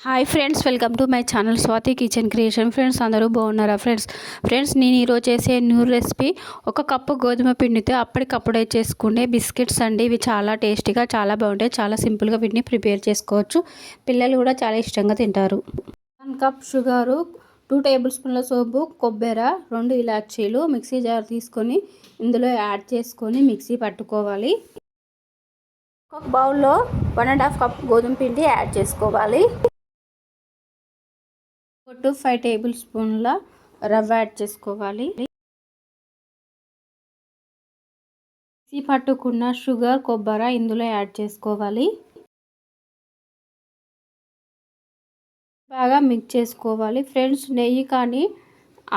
Hi friends welcome to my channel Swathi kitchen creation friends అందరూ బాగున్నారా friends friends నేను ఈరోజు చేసే న్యూ రెసిపీ ఒక కప్పు గోధుమ పిండితో అప్పటికప్పుడే చేసుకునే బిస్కెట్స్ అండి. ఇవి చాలా టేస్టీగా చాలా బాగుంటాయి. చాలా సింపుల్గా వీటిని ప్రిపేర్ చేసుకోవచ్చు. పిల్లలు కూడా చాలా ఇష్టంగా తింటారు. One cup sugar two table స్పూన్ల సోపు కొబ్బరి రెండు ఇలాచీలు మిక్సీ జార్ తీసుకొని ఇందులో యాడ్ చేసుకొని మిక్సీ పట్టుకోవాలి. ఒక బౌల్లో వన్ అండ్ హాఫ్ కప్ గోధుమ పిండి యాడ్ చేసుకోవాలి. టు ఫైవ్ టేబుల్ స్పూన్ల రవ్వ యాడ్ చేసుకోవాలి. మిక్సీ పట్టుకున్న షుగర్ కొబ్బరి ఇందులో యాడ్ చేసుకోవాలి. బాగా మిక్స్ చేసుకోవాలి. ఫ్రెండ్స్ నెయ్యి కానీ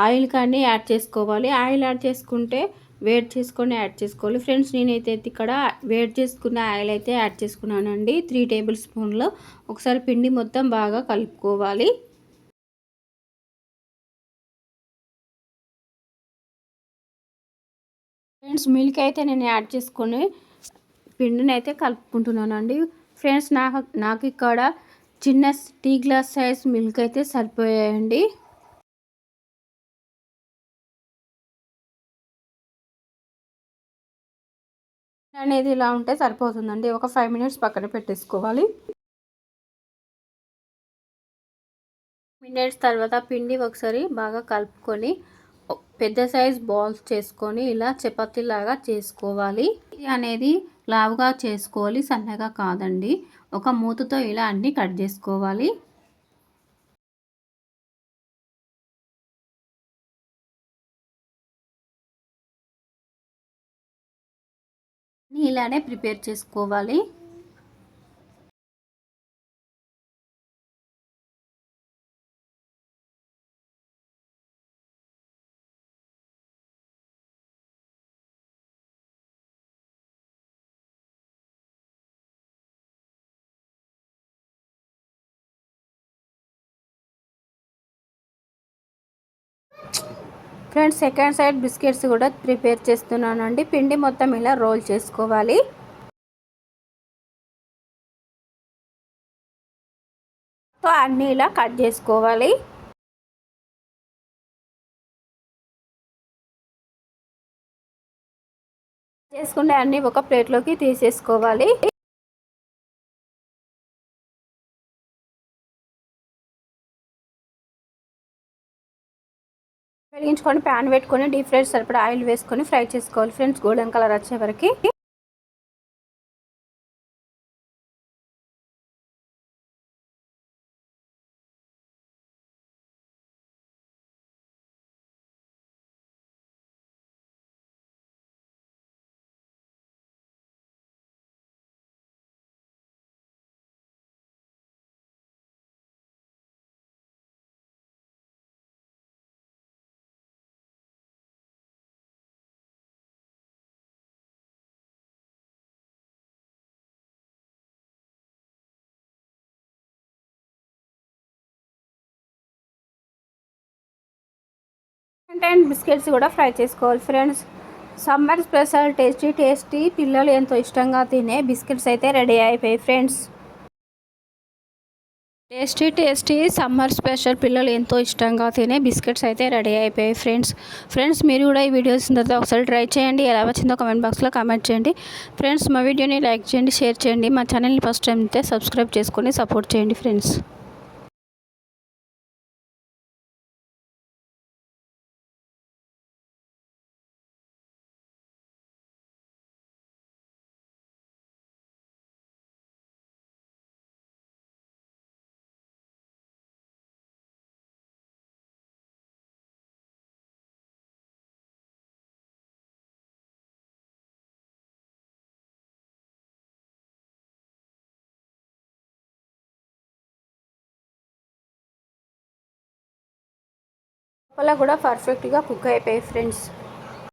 ఆయిల్ కానీ యాడ్ చేసుకోవాలి. ఆయిల్ యాడ్ చేసుకుంటే వేడి చేసుకొని యాడ్ చేసుకోవాలి. ఫ్రెండ్స్ నేనైతే ఇక్కడ వేడి చేసుకున్న ఆయిల్ అయితే యాడ్ చేసుకున్నానండి. త్రీ టేబుల్ స్పూన్లు. ఒకసారి పిండి మొత్తం బాగా కలుపుకోవాలి. ఫ్రెండ్స్ మిల్క్ అయితే నేను యాడ్ చేసుకొని పిండిని అయితే కలుపుకుంటున్నానండి. ఫ్రెండ్స్ నాకు నాకు ఇక్కడ చిన్న టీ గ్లాస్ సైజ్ మిల్క్ అయితే సరిపోయాయండి. అనేది ఇలా ఉంటే సరిపోతుందండి. ఒక ఫైవ్ మినిట్స్ పక్కన పెట్టేసుకోవాలి. మినిట్స్ తర్వాత పిండి ఒకసారి బాగా కలుపుకొని పెద్ద సైజ్ బాల్స్ చేసుకొని ఇలా చపాతీలాగా చేసుకోవాలి. అనేది లావుగా చేసుకోవాలి సన్నగా కాదండి. ఒక మూతతో ఇలా అన్ని కట్ చేసుకోవాలి. ఇలానే ప్రిపేర్ చేసుకోవాలి. ఫ్రెండ్స్ సెకండ్ సైడ్ బిస్కెట్స్ కూడా ప్రిపేర్ చేస్తున్నానండి. పిండి మొత్తం ఇలా రోల్ చేసుకోవాలి. సో అన్నీ ఇలా కట్ చేసుకోవాలి. చేసుకునే అన్నీ ఒక ప్లేట్లోకి తీసేసుకోవాలి. వెలిగించుకొని ప్యాన్ పెట్టుకొని డీప్ ఫ్రై సరిపడా ఆయిల్ వేసుకొని ఫ్రై చేసుకోవాలి. ఫ్రెండ్స్ గోల్డెన్ కలర్ వచ్చే వరకు అండ్ బిస్కెట్స్ కూడా ఫ్రై చేసుకోవాలి friends. Summer special tasty tasty పిల్లలు ఎంతో ఇష్టంగా తినే బిస్కెట్స్ అయితే రెడీ అయిపోయాయి friends. Tasty tasty summer special పిల్లలు ఎంతో ఇష్టంగా తినే బిస్కెట్స్ అయితే రెడీ అయిపోయాయి ఫ్రెండ్స్. ఫ్రెండ్స్ మీరు కూడా ఈ వీడియోస్ తర్వాత ఒకసారి ట్రై చేయండి. ఎలా వచ్చిందో కమెంట్ బాక్స్లో కామెంట్ చేయండి. ఫ్రెండ్స్ మా వీడియోని లైక్ చేయండి షేర్ చేయండి. మా ఛానల్ని ఫస్ట్ టైం అయితే సబ్స్క్రైబ్ చేసుకొని సపోర్ట్ చేయండి ఫ్రెండ్స్. లోపల కూడా పర్ఫెక్ట్గా కుక్ అయిపోయాయి ఫ్రెండ్స్